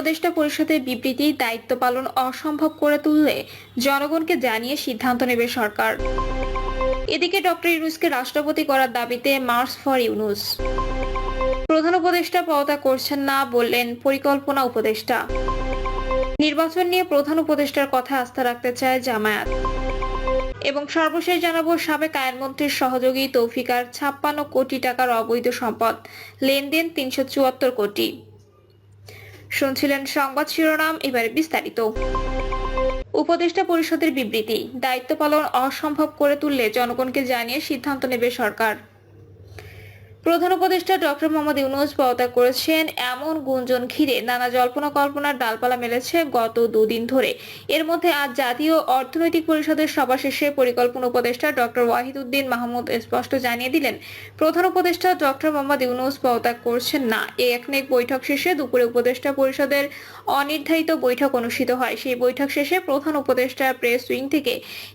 উপদেষ্টা পরিষদের বিবৃতি দায়িত্ব পালন অসম্ভব করে তুললে জনগণকে জানিয়ে সিদ্ধান্ত নেবে সরকার। এদিকে ডক্টর ইউনুসকে রাষ্ট্রপতি করার দাবিতে মার্চ ফর ইউনুস। প্রধান উপদেষ্টা পদত্যাগ করছেন না বললেন পরিকল্পনা উপদেষ্টা। নির্বাচন নিয়ে প্রধান উপদেষ্টার কথা আস্থা রাখতে চায় জামায়াত। এবং সর্বশেষ জানাব সাবেক আইনমন্ত্রীর সহযোগী তৌফিকার ছাপ্পান্ন কোটি টাকার অবৈধ সম্পদ। লেনদেন তিনশো চুয়াত্তর কোটি। শুনছিলেন সংবাদ শিরোনাম, এবারে বিস্তারিত। উপদেষ্টা পরিষদের বিবৃতি, দায়িত্ব পালন অসম্ভব করে তুললে জনগণকে জানিয়ে সিদ্ধান্ত নেবে সরকার। প্রধান উপদেষ্টা ডক্টর মোহাম্মদ ইউনুস পদত্যাগ করেছেন, এমন গুঞ্জন ঘিরে নানা জল্পনা কল্পনার ডালপালা মেলেছে গত দুদিন ধরে। এর মধ্যে আজ জাতীয় অর্থনৈতিক পরিষদের সভা শেষে পরিকল্পনা উপদেষ্টা ডক্টর ওয়াহিদ উদ্দিন মাহমুদ স্পষ্ট জানিয়ে দিলেন, প্রধান উপদেষ্টা ডক্টর মোহাম্মদ ইউনুস পদত্যাগ করছেন না। এই একনেক বৈঠক শেষে দুপুরে উপদেষ্টা পরিষদের অনির্ধারিত বৈঠক অনুষ্ঠিত হয়। সেই বৈঠক শেষে প্রধান উপদেষ্টা প্রেস উইং থেকে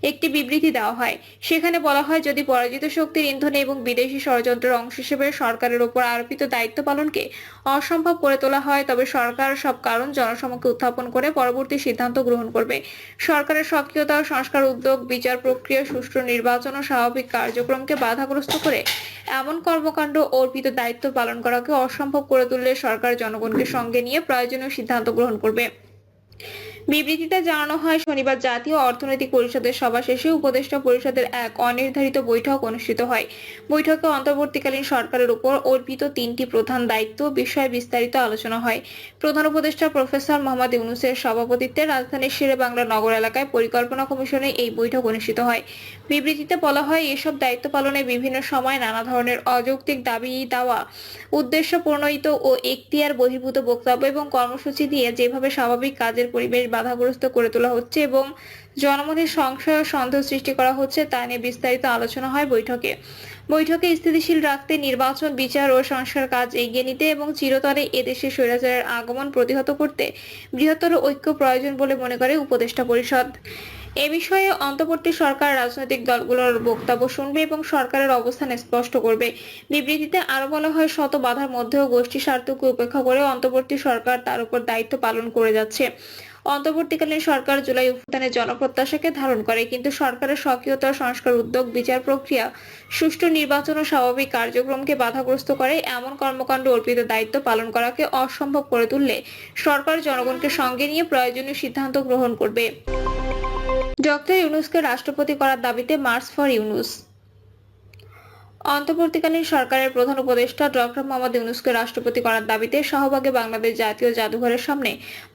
একটি বিবৃতি দেওয়া হয়। সেখানে বলা হয়, যদি পরাজিত শক্তির ইন্ধনে এবং বিদেশি ষড়যন্ত্রের অংশ হিসেবে সরকারের উপর আরোপিত দায়িত্ব পালনকে অসম্ভব করে তোলা হয়। তবে সরকার সব কারণ জনসমক্ষে উত্থাপন করে পরবর্তী সিদ্ধান্ত গ্রহণ করবে। সরকারের সক্রিয়তা, সংস্কার উদ্যোগ, বিচার প্রক্রিয়া, সুষ্ঠু নির্বাচন ও স্বাভাবিক কার্যক্রমকে বাধাগ্রস্ত করে এমন কর্মকাণ্ড অর্পিত দায়িত্ব পালন করাকে অসম্ভব করে তুললে সরকার জনগণকে সঙ্গে নিয়ে প্রয়োজনীয় সিদ্ধান্ত গ্রহণ করবে। বিবৃতিতে জানানো হয়, শনিবার জাতীয় অর্থনৈতিক পরিষদের সভা শেষে উপদেষ্টা পরিষদের এক অনির্ধারিত বৈঠক অনুষ্ঠিত হয়। বৈঠকে অন্তর্বর্তীকালীন সরকারের উপর অর্পিত তিনটি প্রধান দায়িত্ব বিষয়ে বিস্তারিত আলোচনা হয়। প্রধান উপদেষ্টা প্রফেসর মোহাম্মদ ইউনুসের সভাপতিত্বে রাজধানীর শেরে বাংলা নগর এলাকায় পরিকল্পনা কমিশনে এই বৈঠক অনুষ্ঠিত হয়। বিবৃতিতে বলা হয়, এসব দায়িত্ব পালনে বিভিন্ন সময় নানা ধরনের অযৌক্তিক দাবি দেওয়া উদ্দেশ্য প্রণয়িত ও এখতিয়ার বহির্ভূত বক্তব্য এবং কর্মসূচি দিয়ে যেভাবে স্বাভাবিক কাজের পরিবেশ বাধাগ্রস্ত করে তোলা হচ্ছে এবং জনমনে সংশয় ও সন্দেহ সৃষ্টি করা হচ্ছে তা নিয়ে বিস্তারিত আলোচনা হয় বৈঠকে। বৈঠকে স্থিতিশীল রাখতে নির্বাচন, বিচার ও সংস্কার কাজ এগিয়ে নিতে এবং চিরতরে এদেশে স্বৈরাচারের আগমন প্রতিহত করতে বৃহত্তর ঐক্য প্রয়োজন বলে মনে করে উপদেষ্টা পরিষদ। এ বিষয়ে অন্তর্বর্তী সরকার, রাজনৈতিক দলগুলোর বক্তব্য শুনবে এবং সরকারের অবস্থান স্পষ্ট করবে। বিবৃতিতে আরও বলা হয়, শত বাধার মধ্যেও গোষ্ঠী স্বার্থকে উপেক্ষা করে অন্তর্বর্তী সরকার তার উপর দায়িত্ব পালন করে যাচ্ছে। অন্তর্বর্তীকালীন সরকার জুলাই উত্থানের জনপ্রত্যাশাকে ধারণ করে, কিন্তু সরকারের সক্রিয়তা সংস্কার উদ্যোগ বিচার প্রক্রিয়া, সুষ্ঠু নির্বাচন ও স্বাভাবিক কার্যক্রমকে বাধাগ্রস্ত করে, এমন কর্মকাণ্ড অর্পিত দায়িত্ব পালন করাকে অসম্ভব করে তুললে সরকার জনগণকে সঙ্গে নিয়ে প্রয়োজনীয় সিদ্ধান্ত গ্রহণ করবে। ডক্টর ইউনুসকে রাষ্ট্রপতি করার দাবিতে মার্চ ফর ইউনুস। অন্তর্বর্তীকালীন সরকারের প্রধান উপদেষ্টা ডক্টর মোহাম্মদ ইউনুসকে রাষ্ট্রপতি করার দাবিতে শাহবাগে বাংলাদেশ জাতীয় জাদুঘরের সামনে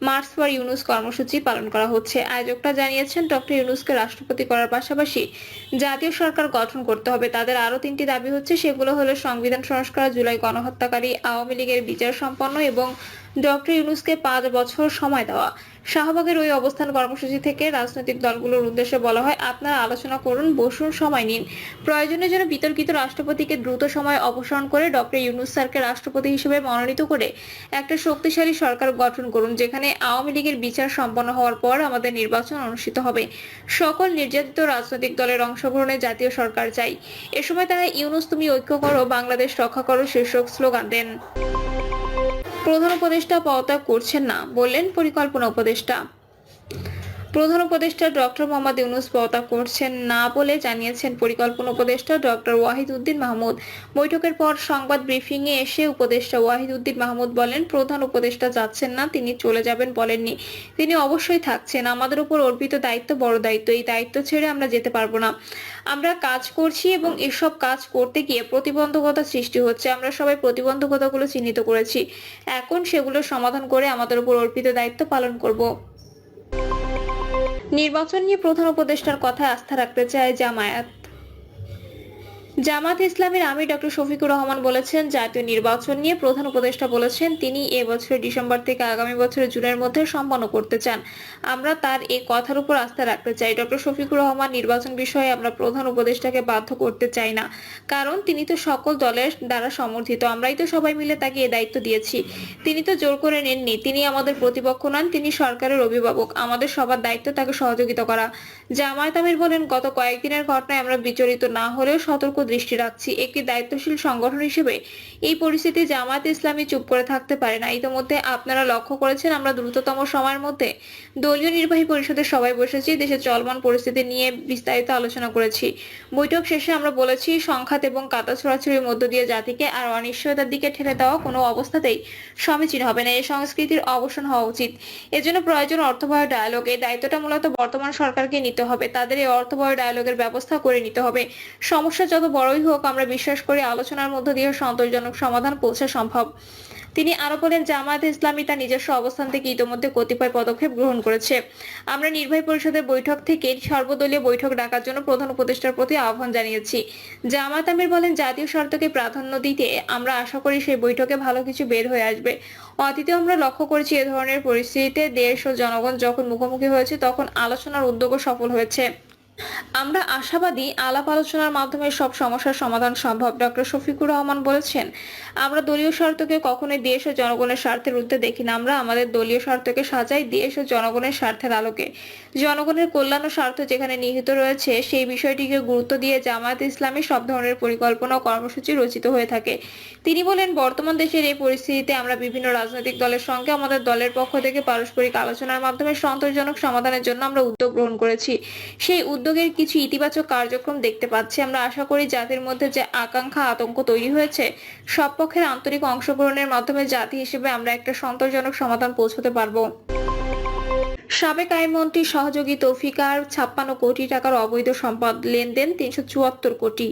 মার্চ ফর ইউনুস কর্মসূচি পালন করা হচ্ছে। আয়োজকরা জানিয়েছেন, ডক্টর ইউনুসকে রাষ্ট্রপতি করার পাশাপাশি জাতীয় সরকার গঠন করতে হবে। তাদের আরও তিনটি দাবি হচ্ছে, সেগুলো হলো সংবিধান সংস্কার, জুলাই গণহত্যাকারী, আওয়ামী লীগের বিচার সম্পন্ন এবং ডক্টর ইউনুসকে পাঁচ বছর সময় দেওয়া। শাহবাগের ওই অবস্থান কর্মসূচি থেকে রাজনৈতিক দলগুলোর উদ্দেশ্যে বলা হয়, আপনারা আলোচনা করুন, বসুন, সময় নিন। প্রয়োজনের জন্য বিতর্কিত রাষ্ট্রপতিকে দ্রুত সময় অপসারণ করে ডক্টর ইউনুস স্যারকে রাষ্ট্রপতি হিসেবে মনোনীত করে একটা শক্তিশালী সরকার গঠন করুন, যেখানে আওয়ামী লীগের বিচার সম্পন্ন হওয়ার পর আমাদের নির্বাচন অনুষ্ঠিত হবে। সকল নির্যাতিত রাজনৈতিক দলের অংশগ্রহণে জাতীয় সরকার চাই। এ সময় তারা ইউনুস তুমি ঐক্য করো, বাংলাদেশ রক্ষা করো, শীর্ষক স্লোগান দেন। প্রধান উপদেষ্টা পদত্যাগ করছেন না বললেন পরিকল্পনা উপদেষ্টা। প্রধান উপদেষ্টা ডক্টর মোহাম্মদ ইউনুস পদত্যাগ করছেন না বলে জানিয়েছেন পরিকল্পনা উপদেষ্টা ডক্টর ওয়াহিদ উদ্দিন মাহমুদ। বৈঠকের পর সংবাদ ব্রিফিং এ এসে উপদেষ্টা ওয়াহিদ উদ্দিন মাহমুদ বলেন, প্রধান উপদেষ্টা যাচ্ছেন না, তিনি চলে যাবেন বলেননি। তিনি অবশ্যই থাকছেন, আমাদের উপর অর্পিত দায়িত্ব বড় দায়িত্ব, এই দায়িত্ব ছেড়ে আমরা যেতে পারব না। আমরা কাজ করছি এবং এসব কাজ করতে গিয়ে প্রতিবন্ধকতা সৃষ্টি হচ্ছে, আমরা সবাই প্রতিবন্ধকতাগুলো চিহ্নিত করেছি। এখন সেগুলো সমাধান করে আমাদের উপর অর্পিত দায়িত্ব পালন করব। নির্বাচন নিয়ে প্রধান উপদেষ্টার কথায় আস্থা রাখতে চায় জামায়াত। জামাত ইসলামের আমির ডক্টর শফিকুর রহমান বলেছেন, জাতীয় নির্বাচন নিয়ে প্রধান উপদেষ্টা বলেছেন, তিনি এ বছরের ডিসেম্বর থেকে আগামী বছরের জুনের মধ্যে সম্পন্ন করতে চান। আমরা তার এই কথার উপর আস্থা রাখতে চাই। ডক্টর শফিকুর রহমান নির্বাচন বিষয়ে আমরা প্রধান উপদেষ্টাকে বাধ্য করতে চাই না, কারণ তিনি তো সকল দলের দ্বারা সমর্থিত। আমরাই তো সবাই মিলে তাকে এ দায়িত্ব দিয়েছি। তিনি তো জোর করে নেননি। তিনি আমাদের প্রতিপক্ষ নন, তিনি সরকারের অভিভাবক। আমাদের সবার দায়িত্ব তাকে সহযোগিতা করা। জামায়াত আমির বলেন, গত কয়েকদিনের ঘটনায় আমরা বিচলিত না হলেও সতর্ক দৃষ্টি রাখছি। একটি দায়িত্বশীল সংগঠন হিসেবে এই পরিস্থিতি জামায়াত ইসলামী চুপ করে থাকতে পারে না। ইতিমধ্যে আপনারা লক্ষ্য করেছেন, আমরা দ্রুততম সময়ের মধ্যে দলীয় নির্বাহী পরিষদের সবাই বসেছি দেশের চলমান পরিস্থিতি নিয়ে বিস্তারিত আলোচনা করেছি। বৈঠক শেষে আমরা বলেছি, সংঘাত এবং কাটা ছড়াছড়ির মধ্য দিয়ে জাতিকে আর অনিশ্চয়তার দিকে ঠেলে দেওয়া কোনো অবস্থাতেই সমীচীন হবে না। এই সংস্কৃতির অবসান হওয়া উচিত। এজন্য প্রয়োজন অর্থবহ ডায়ালগ এই দায়িত্বটা মূলত বর্তমান সরকারকে নিতে হবে। তাদের এই অর্থবহ ডায়ালগের ব্যবস্থা করে নিতে হবে। সমস্যা যত বড়ই হোক, আমরা বিশ্বাস করি আলোচনার মধ্য দিয়ে সন্তোষজনক সমাধান পৌঁছা সম্ভব। তিনি আরও বলেন, জামায়াত ইসলামী তার নিজস্ব অবস্থান থেকে ইতোমধ্যে কতিপয় পদক্ষেপ গ্রহণ করেছে। আমরা নির্বাহী পরিষদের বৈঠক থেকে সর্বদলীয় বৈঠক ডাকার জন্য প্রধান উপদেষ্টার প্রতি আহ্বান জানিয়েছি। জামায়াত আমির বলেন, জাতীয় স্বার্থকে প্রাধান্য দিতে আমরা আশা করি সেই বৈঠকে ভালো কিছু বের হয়ে আসবে। অতীতে আমরা লক্ষ্য করেছি এ ধরনের পরিস্থিতিতে দেশ ও জনগণ যখন মুখোমুখি হয়েছে, তখন আলোচনার উদ্যোগও সফল হয়েছে। আমরা আশাবাদী আলাপ আলোচনার মাধ্যমে সব সমস্যার সমাধান সম্ভব। ডক্টর শফিকুর রহমান বলেছেন, আমরা দলীয় স্বার্থকে কখনোই দেশ ও জনগণের স্বার্থের ঊর্ধ্বে দেখি না। আমরা আমাদের দলীয় স্বার্থকে সাজাই দেশ ও জনগণের স্বার্থের আলোকে। জনগণের কল্যাণ ও স্বার্থ যেখানে নিহিত রয়েছে, সেই বিষয়টিকে গুরুত্ব দিয়ে জামায়াত ইসলামী সব ধরনের পরিকল্পনা ও কর্মসূচি রচিত হয়ে থাকে। তিনি বলেন, বর্তমান দেশের এই পরিস্থিতিতে আমরা বিভিন্ন রাজনৈতিক দলের সঙ্গে আমাদের দলের পক্ষ থেকে পারস্পরিক আলোচনার মাধ্যমে সন্তোষজনক সমাধানের জন্য আমরা উদ্যোগ গ্রহণ করেছি। সেই উদ্যোগের কিছু ইতিবাচক কার্যক্রম দেখতে পাচ্ছি। আমরা আশা করি জাতির মধ্যে যে আকাঙ্ক্ষা, আতঙ্ক তৈরি হয়েছে, সব পক্ষের আন্তরিক অংশগ্রহণের মাধ্যমে জাতি হিসেবে আমরা একটা সন্তোষজনক সমাধান পৌঁছতে পারব। সাবেক আইনমন্ত্রী সহযোগী তৌফিকার ছাপ্পান্ন কোটি টাকার অবৈধ সম্পদ লেনদেন তিনশো চুয়াত্তর কোটি।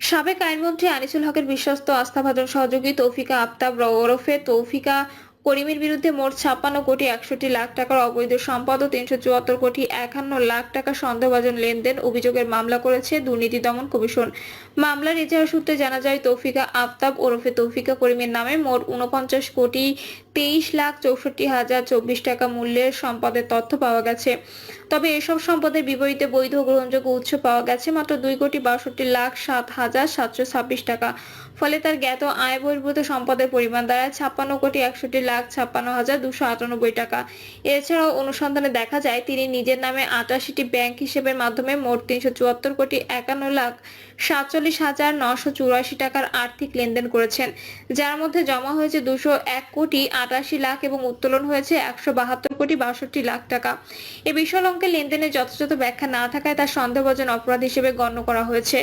সাবেক আইনমন্ত্রী আনিসুল হকের বিশ্বস্ত আস্থাভাজন সহযোগী তৌফিকা আফতাব ওরফে তৌফিকা করিমের বিরুদ্ধে মোট ছাপ্পান্ন কোটি একষট্টি লাখ টাকার অবৈধ সম্পদ ও তিনশো চুয়াত্তর কোটি একান্ন লাখ টাকা সন্দেহভাজন লেনদেন অভিযোগের মামলা করেছে দুর্নীতি দমন কমিশন। মামলার ইতিহাস সূত্রে জানা যায়, তৌফিকা আফতাব ওরফে তৌফিকা করিমের নামে মোট উনপঞ্চাশ কোটি তেইশ লাখ চৌষট্টি হাজার চব্বিশ টাকা মূল্যের সম্পদের তথ্য পাওয়া গেছে। তবে এসব সম্পদের বিপরীতে বৈধ গ্রহণযোগ্য উৎস পাওয়া গেছে মাত্র দুই কোটি বাষট্টি লাখ সাত হাজার সাতশো ছাব্বিশ টাকা। ফলে তার জ্ঞাত আয় বহির্ভূত সম্পদের পরিমাণ দাঁড়ায় ছাপ্পান্ন কোটি একষট্টি লাখ ছাপ্পান্ন হাজার দুশো আটানব্বই টাকা। এছাড়াও অনুসন্ধানে দেখা যায়, তিনি নিজের নামে আটাশিটি ব্যাংক হিসেবের মাধ্যমে মোট তিনশো চুয়াত্তর কোটি একান্ন লাখ সাতচল্লিশ হাজার নশো চুরাশি টাকার আর্থিক লেনদেন করেছেন, যার মধ্যে জমা হয়েছে দুশো এক কোটি আটাশি লাখ এবং উত্তোলন হয়েছে একশো বাহাত্তর কোটি বাষট্টি লাখ টাকা। এ বিশাল অঙ্কের লেনদেনের যথাযথ ব্যাখ্যা না থাকায় তার সন্দেহভাজন অপরাধ হিসেবে গণ্য করা হয়েছে।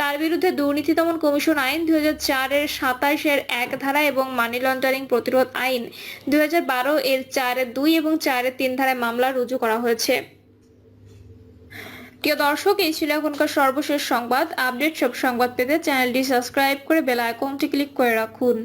তার বিরুদ্ধে দুর্নীতি দমন কমিশন আইন দুই হাজার চারের সাতাশের এক ধারা এবং মানি লন্ডারিং প্রতিরোধ আইন দুই হাজার বারো এর চারের দুই এবং চারের তিন ধারায় মামলা রুজু করা হয়েছে। প্রিয় দর্শক, এই ছিল এখনকার সর্বশেষ সংবাদ। আপডেট সব সংবাদ পেতে চ্যানেলটি সাবস্ক্রাইব করে বেল আইকনটি ক্লিক করে রাখুন।